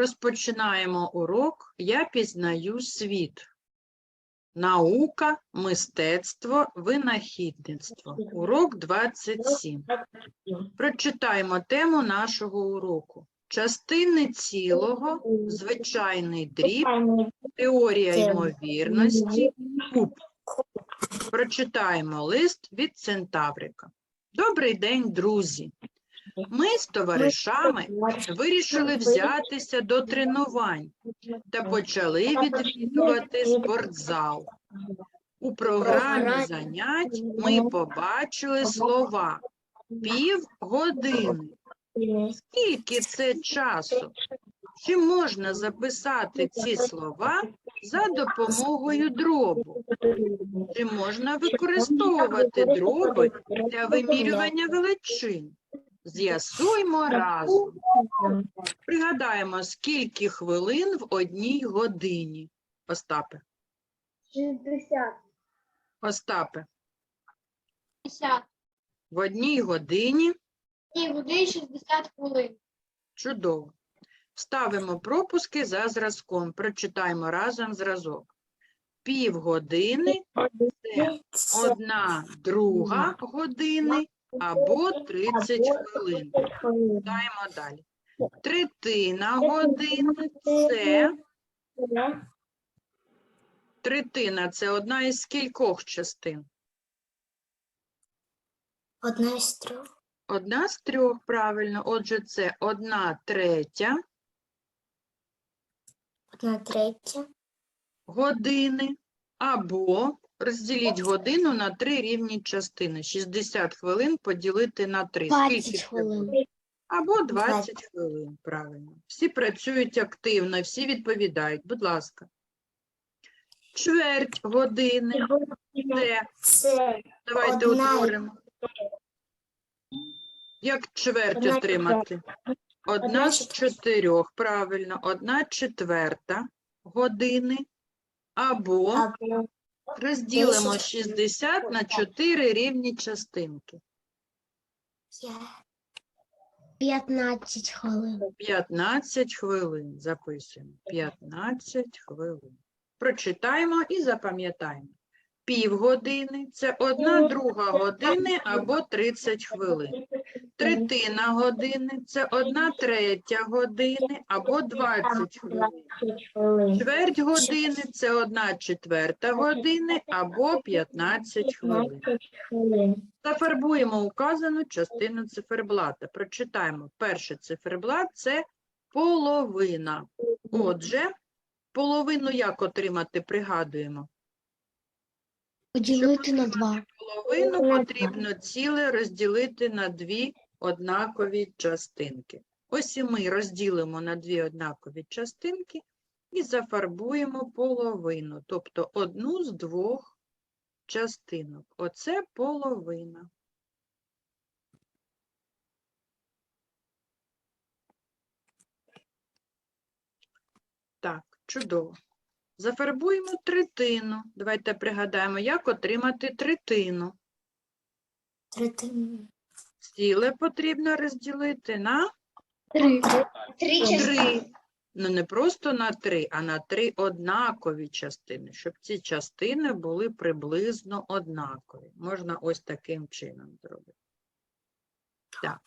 Розпочинаємо урок Я пізнаю світ. Наука, мистецтво, винахідництво. Урок 27. Прочитаємо тему нашого уроку. Частини цілого, звичайний дріб, теорія ймовірності, куб. Прочитаємо лист від Центаврика. Добрий день, друзі! Ми з товаришами вирішили взятися до тренувань та почали відвідувати спортзал. У програмі занять ми побачили слова півгодини. Скільки це часу? Чи можна записати ці слова за допомогою дробу? Чи можна використовувати дроби для вимірювання величин? З'ясуймо разом. Пригадаємо, скільки хвилин в одній годині. Остапе. 60. Остапе. 50. В одній годині І води 60 хвилин. чудово. Ставимо пропуски за зразком. Прочитаємо разом зразок. Півгодини це одна друга години або 30 хвилин. Читаємо далі. Третина години це третина це одна із кількох частин. Одна із трьох. Одна з трьох, правильно. Отже, це одна третя Одна третя. години або розділіть годину на три рівні частини. 60 хвилин поділити на 3. 20 хвилин. Або 20 20. хвилин, правильно. Всі працюють активно, всі відповідають. Будь ласка. Чверть години. Це, Це давайте одна- утворимо. Як чверть Одна отримати? Одна Одна з чотирьох, правильно. Одна четверта години. Або або розділимо десять 60 на 4 рівні частинки. п'я- 15 хвилин. 15 хвилин. Записуємо. 15 хвилин. Прочитаємо і запам'ятаємо. Півгодини – це одна друга години або 30 хвилин. Третина години – це одна третя години або 20 хвилин. Чверть години – це одна четверта години або 15 хвилин. хвилин. Зафарбуємо указану частину циферблата. Прочитаємо. Перший циферблат – це половина. Отже, половину як отримати, пригадуємо. Поділити на два. Половину потрібно ціле розділити на дві однакові частинки. Ось і ми розділимо на дві однакові частинки і зафарбуємо половину, тобто одну з двох частинок. Оце половина. Так, чудово. Зафарбуємо третину. Давайте пригадаємо, як отримати третину. Третина. Ціле потрібно розділити на Три. Три три. Ну, не просто на три, а на три однакові частини, щоб ці частини були приблизно однакові. Можна ось таким чином зробити. Так.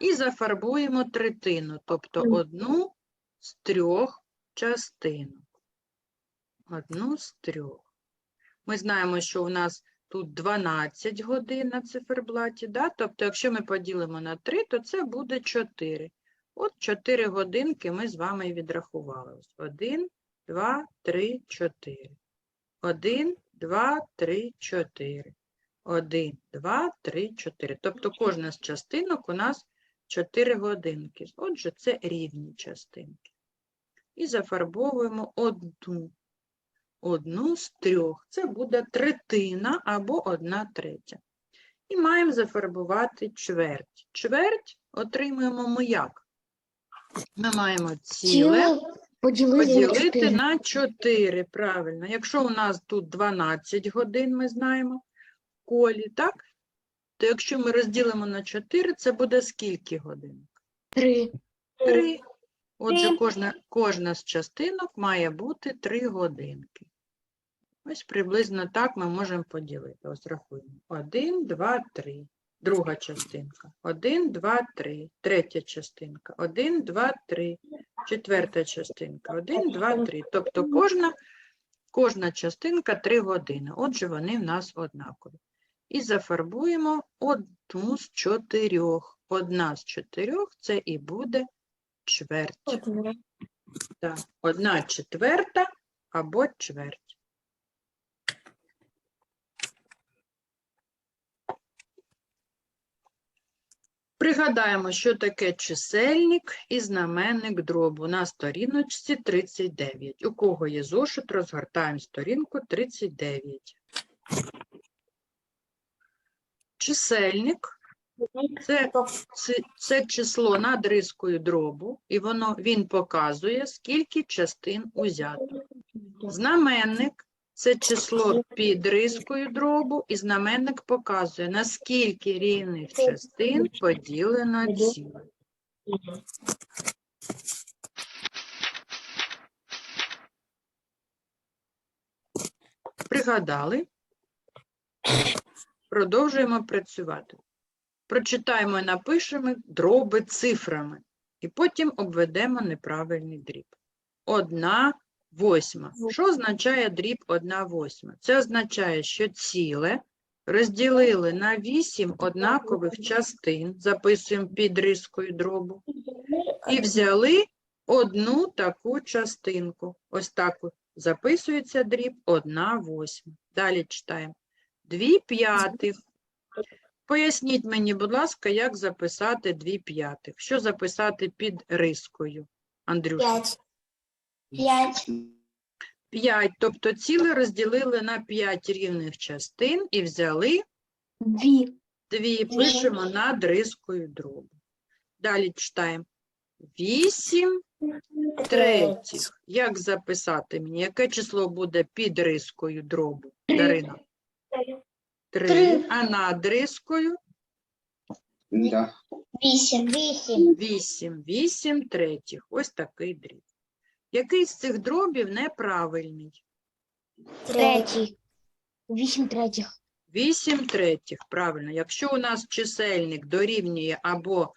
І зафарбуємо третину, тобто одну з трьох частинок. Одну з трьох. Ми знаємо, що у нас тут 12 годин на циферблаті, да? тобто якщо ми поділимо на 3, то це буде 4. От 4 годинки ми з вами відрахували. Ось 1, 2, 3, 4. 1, 2, 3, 4. 1, 2, 3, 4. Тобто кожна з частинок у нас 4 годинки. Отже, це рівні частинки. І зафарбовуємо одну. Одну з трьох. Це буде третина або одна третя. І маємо зафарбувати чверть. Чверть отримуємо ми як? Ми маємо ціле поділити на поділити чотири. на 4, правильно. Якщо у нас тут 12 годин, ми знаємо, в колі, так? То якщо ми розділимо на 4, це буде скільки годин? Три. 3. Отже, кожна, кожна з частинок має бути 3 годинки. Ось приблизно так ми можемо поділити. Ось рахуємо. 1, 2, 3. Друга частинка. 1, 2, 3. Третя частинка. 1, 2, 3. Четверта частинка. 1, 2, 3. Тобто кожна, кожна частинка 3 години. Отже, вони в нас однакові. І зафарбуємо одну з чотирьох. Одна з чотирьох це і буде чверть. Так, одна четверта або чверть. Пригадаємо, що таке чисельник і знаменник дробу на сторіночці 39. У кого є зошит, розгортаємо сторінку 39. Чисельник це це, число над рискою дробу, і воно, він показує, скільки частин узято. Знаменник це число під рискою дробу, і знаменник показує, наскільки рівних частин поділено ціле. Пригадали? Продовжуємо працювати. Прочитаємо і напишемо дроби цифрами, і потім обведемо неправильний дріб. Одна восьма. Що означає дріб одна восьма? Це означає, що ціле розділили на вісім однакових частин, записуємо під рискою дробу, і взяли одну таку частинку. Ось так записується дріб одна восьма. Далі читаємо. Дві п'ятих. Поясніть мені, будь ласка, як записати дві п'ятих. Що записати під рискою, Андрюша? П'ять. П'ять. 5, тобто ціле розділили на 5 рівних частин і взяли Дві. дві, пишемо над рискою дробу. Далі читаємо. 8 третіх. Як записати мені? Яке число буде під рискою дробу? Дарина? 3. Три. А над рискою Да. Вісім. Вісім. 8. 8 третіх. Ось такий дріб. Який з цих дробів неправильний? Третій. Вісім третіх. 8 третіх, правильно. Якщо у нас чисельник дорівнює або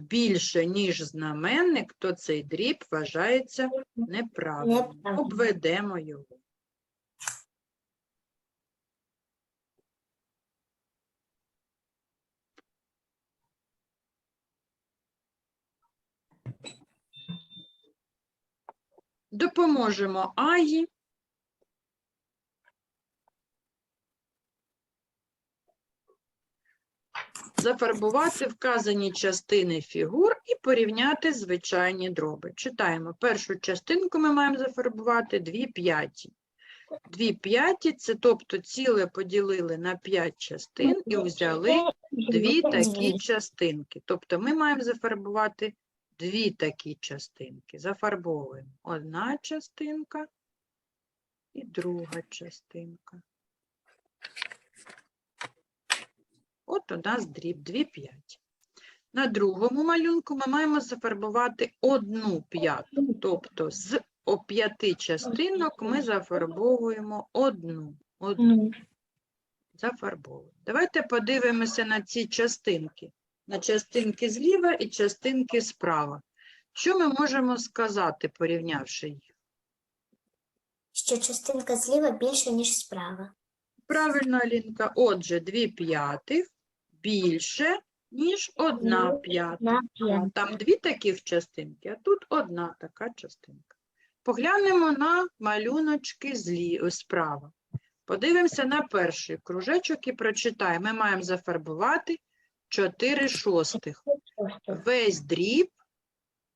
більше, ніж знаменник, то цей дріб вважається. Неправильним. Обведемо його. Допоможемо Аї. зафарбувати вказані частини фігур і порівняти звичайні дроби. Читаємо. Першу частинку ми маємо зафарбувати 2 п'яті. 2 п'яті – це тобто ціле поділили на 5 частин і взяли дві такі частинки. Тобто ми маємо зафарбувати дві такі частинки. Зафарбовуємо одна частинка і друга частинка. От у нас дріб 2 п'ять. На другому малюнку ми маємо зафарбувати одну п'яту, тобто з п'яти частинок ми зафарбовуємо одну. одну. Зафарбовуємо. Давайте подивимося на ці частинки. На частинки зліва і частинки справа. Що ми можемо сказати, порівнявши їх? Що частинка зліва більше, ніж справа. Правильно, Алінка. Отже, 2 п'ятих більше, ніж одна п'ята. Там дві таких частинки, а тут одна така частинка. Поглянемо на малюночки злі, справа. Подивимося на перший кружечок і прочитаємо. Ми маємо зафарбувати 4 шостих. Весь дріб,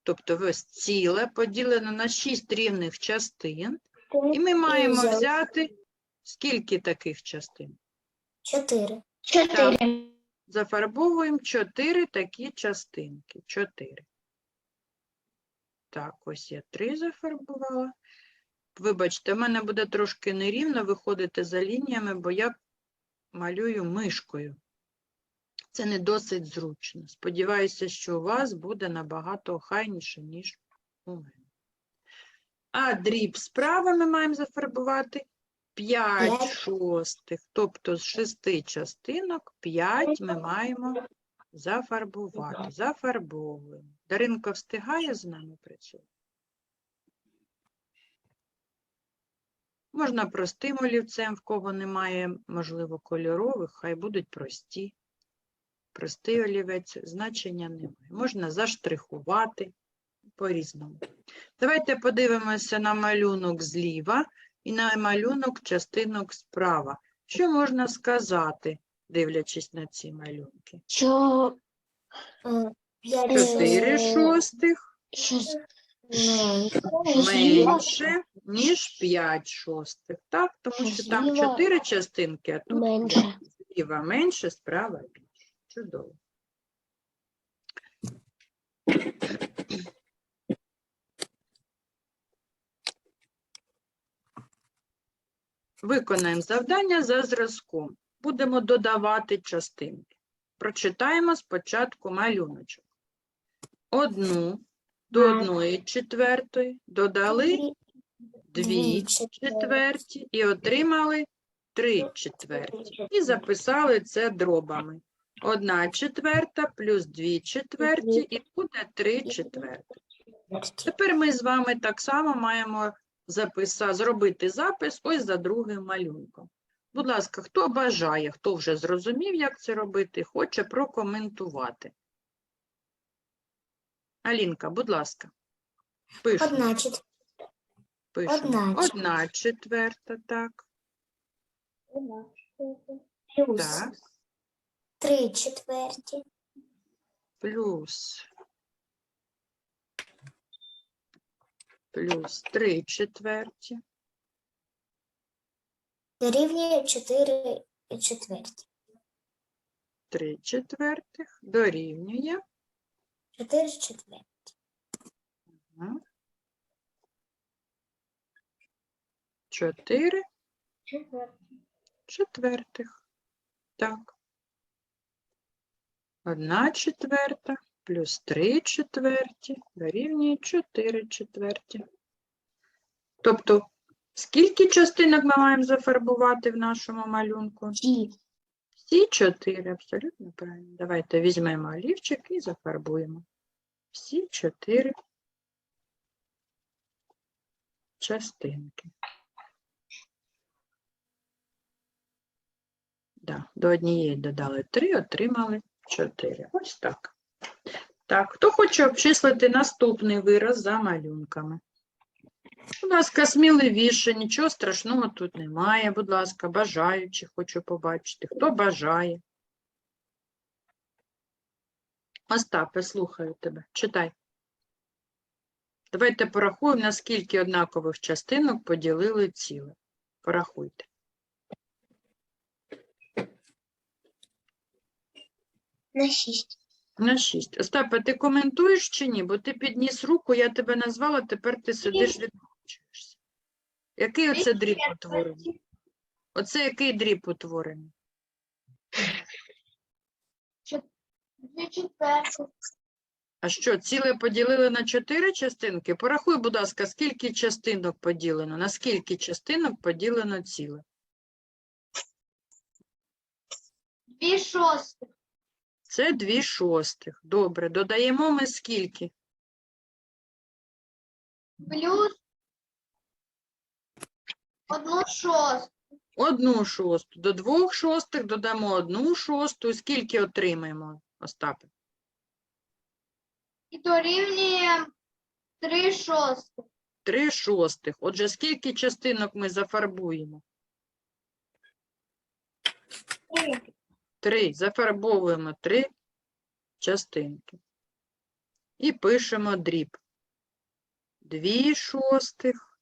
тобто весь ціле, поділено на 6 рівних частин. І ми маємо взяти скільки таких частин? Чотири. Чотири. Зафарбовуємо 4 такі частинки. 4. Так, ось я 3 зафарбувала. Вибачте, в мене буде трошки нерівно виходити за лініями, бо я малюю мишкою. Це не досить зручно. Сподіваюся, що у вас буде набагато охайніше, ніж у мене. А дріб справа ми маємо зафарбувати 5 шостих. Тобто з шести частинок 5 ми маємо зафарбувати. Зафарбовуємо. Даринка встигає з нами працювати? Можна простим олівцем, в кого немає, можливо, кольорових, хай будуть прості. Простий олівець значення немає. Можна заштрихувати по-різному. Давайте подивимося на малюнок зліва і на малюнок частинок справа. Що можна сказати, дивлячись на ці малюнки? Що Е, Чотири шостих менше. ніж 5 шостих. Так? Тому що там 4 частинки, а тут зліва менше, справа більше. Чудово. Виконаємо завдання за зразком. Будемо додавати частинки. Прочитаємо спочатку малюночок. Одну до одної четвертої додали дві четверті і отримали три четверті. І записали це дробами. Одна четверта плюс дві четверті і буде три четверти. Тепер ми з вами так само маємо записа, зробити запис ось за другим малюнком. Будь ласка, хто бажає, хто вже зрозумів, як це робити, хоче прокоментувати. Алінка, будь ласка, пишемо. Одна четверта. пишемо. одна Одна четверта, так. Плюс Так. Три четверті. плюс плюс 3 четверті Дорівнює чотири четверті. 3 четвертих дорівнює Чотири четверті. ага, 4 четвертих. Так. 1 четверта плюс 3 четверті дорівнює 4 четверті. Тобто, скільки частинок ми маємо зафарбувати в нашому малюнку? Ті. Всі чотири, абсолютно правильно. Давайте візьмемо олівчик і зафарбуємо. Всі чотири частинки. Да, до однієї додали три, отримали чотири. Ось так. Так, хто хоче обчислити наступний вираз за малюнками? Будь ласка, сміливіше, нічого страшного тут немає. Будь ласка, бажаючи, хочу побачити. Хто бажає? Остапе, слухаю тебе. Читай. Давайте порахуємо, на скільки однакових частинок поділили ціле. Порахуйте. На шість. На 6. Остапе, ти коментуєш чи ні? Бо ти підніс руку, я тебе назвала, тепер ти сидиш відмовчуєшся. Який оце дріб утворений? Оце який дріб утворений? Дві четверті. А що, ціле поділили на чотири частинки? Порахуй, будь ласка, скільки частинок поділено? На скільки частинок поділено ціле? Дві шостих. Це дві шостих. Добре, додаємо ми скільки? Плюс одну шосту. Одну шосту. До двох шостих додамо одну шосту. Скільки отримаємо, Остапе? І дорівнює три шостих. Три шостих. Отже, скільки частинок ми зафарбуємо? Три. Три. Зафарбовуємо три частинки. І пишемо дріб. Дві шостих.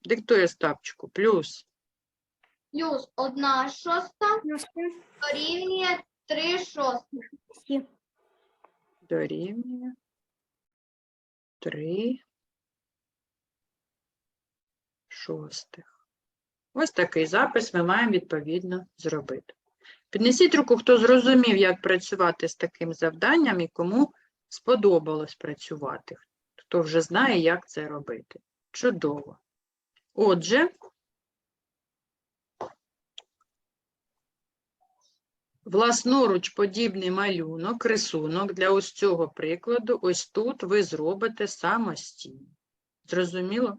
Диктує Остапчику. Плюс Плюс одна шоста дорівнює три шостих. дорівнює три шостих. Ось такий запис ми маємо відповідно зробити. Піднесіть руку, хто зрозумів, як працювати з таким завданням і кому сподобалось працювати. Хто вже знає, як це робити. Чудово. Отже, власноруч подібний малюнок, рисунок для ось цього прикладу, ось тут ви зробите самостійно. Зрозуміло?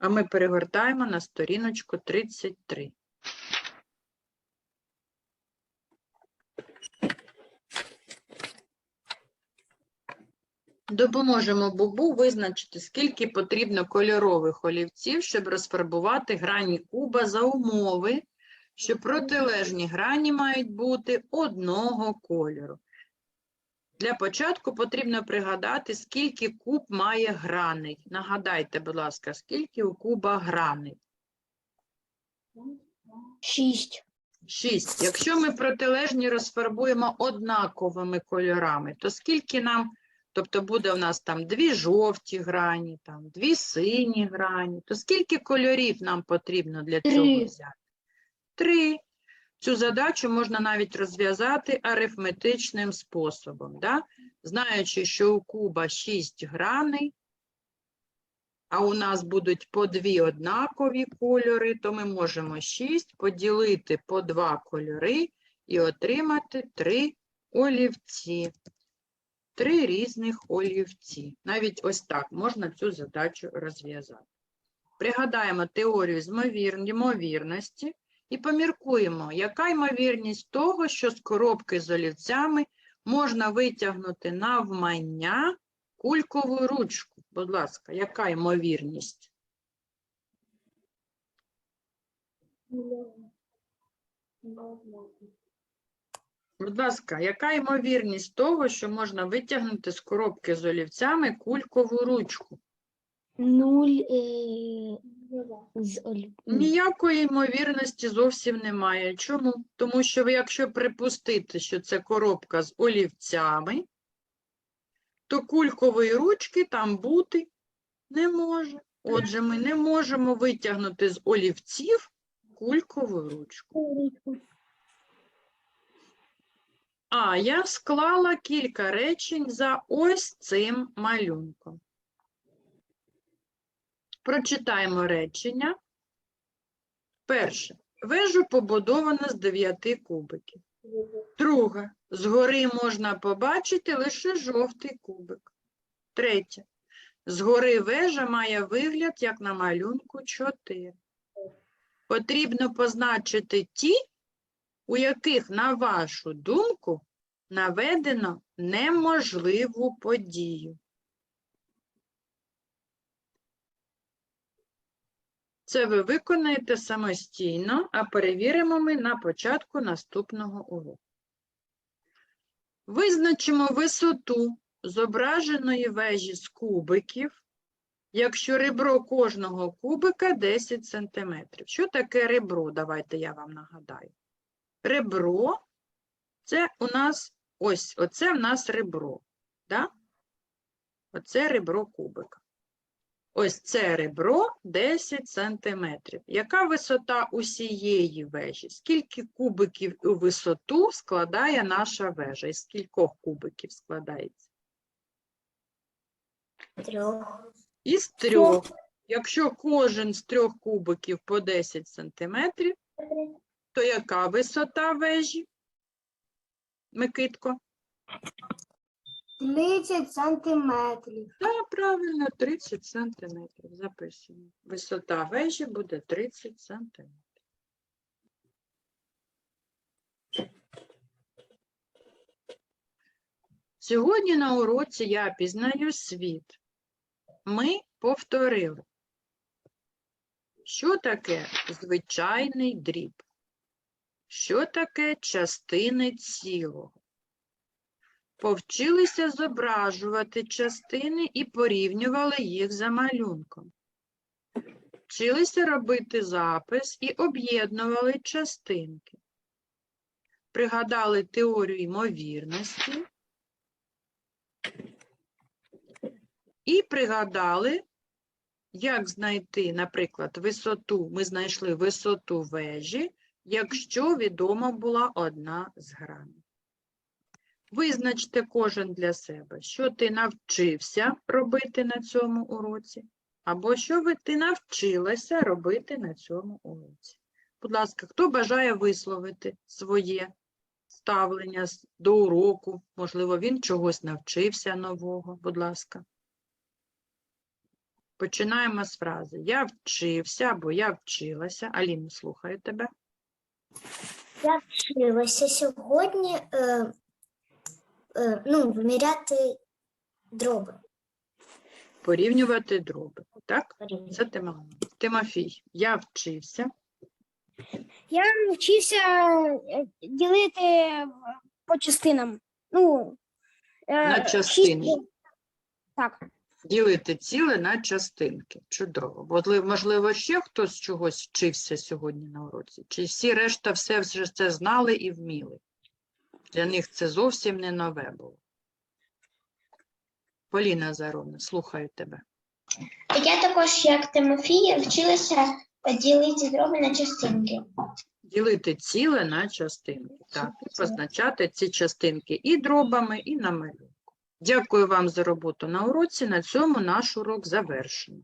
А ми перегортаємо на сторіночку 33. Допоможемо Бубу визначити, скільки потрібно кольорових олівців, щоб розфарбувати грані куба за умови, що протилежні грані мають бути одного кольору. Для початку потрібно пригадати, скільки куб має граней. Нагадайте, будь ласка, скільки у куба граней? Шість. Шість. Якщо ми протилежні розфарбуємо однаковими кольорами, то скільки нам, тобто буде у нас там дві жовті грані, там дві сині грані, то скільки кольорів нам потрібно для цього Три. взяти? Три. Цю задачу можна навіть розв'язати арифметичним способом. Да? Знаючи, що у куба 6 граней, а у нас будуть по дві однакові кольори, то ми можемо 6 поділити по два кольори і отримати три олівці. Три різних олівці. Навіть ось так можна цю задачу розв'язати. Пригадаємо теорію змовір- ймовірності і поміркуємо, яка ймовірність того, що з коробки з олівцями можна витягнути навмання кулькову ручку. Будь ласка, яка ймовірність? Будь ласка, яка ймовірність того, що можна витягнути з коробки з олівцями кулькову ручку? Нуль е, з олів... Ніякої ймовірності зовсім немає. Чому? Тому що якщо припустити, що це коробка з олівцями, то кулькової ручки там бути не може. Отже, ми не можемо витягнути з олівців кулькову ручку. А я склала кілька речень за ось цим малюнком. Прочитаємо речення. Перше. Вежа побудована з дев'яти кубиків. Друге. Згори можна побачити лише жовтий кубик. Третє. Згори вежа має вигляд, як на малюнку 4. Потрібно позначити ті, у яких, на вашу думку, наведено неможливу подію. Це ви виконаєте самостійно, а перевіримо ми на початку наступного уроку. Визначимо висоту зображеної вежі з кубиків, якщо ребро кожного кубика 10 см. Що таке ребро? Давайте я вам нагадаю. Ребро це у нас ось, оце в нас ребро. Да? Оце ребро кубика. Ось це ребро 10 сантиметрів. Яка висота усієї вежі? Скільки кубиків у висоту складає наша вежа? Із скількох кубиків складається? Трьох. Із трьох. Якщо кожен з трьох кубиків по 10 сантиметрів, то яка висота вежі? Микитко? 30 сантиметрів. Так, правильно, 30 сантиметрів. Записуємо. Висота вежі буде 30 сантиметрів. Сьогодні на уроці я пізнаю світ. Ми повторили. Що таке звичайний дріб? Що таке частини цілого? Повчилися зображувати частини і порівнювали їх за малюнком. Вчилися робити запис і об'єднували частинки. Пригадали теорію ймовірності. І пригадали, як знайти, наприклад, висоту. Ми знайшли висоту вежі, якщо відома була одна з граней. Визначте кожен для себе, що ти навчився робити на цьому уроці, або що ти навчилася робити на цьому уроці. Будь ласка, хто бажає висловити своє ставлення до уроку? Можливо, він чогось навчився нового, будь ласка. Починаємо з фрази Я вчився або я вчилася. Аліна, слухаю тебе. Я вчилася сьогодні е, е, ну, виміряти дроби. Порівнювати дроби. Так? Це Тимо- Тимофій. Я вчився. Я навчився е, ділити по частинам. Ну, е, На шість- Так. Ділити ціле на частинки. Чудово. Можливо, можливо, ще хтось чогось вчився сьогодні на уроці? Чи всі решта все вже це знали і вміли? Для них це зовсім не нове було. Поліна Заровна, слухаю тебе. Я також, як Тимофій, вчилася ділити дроби на частинки. Ділити ціле на частинки. Так, і позначати ці частинки і дробами, і на малюнку. Дякую вам за роботу на уроці. На цьому наш урок завершено.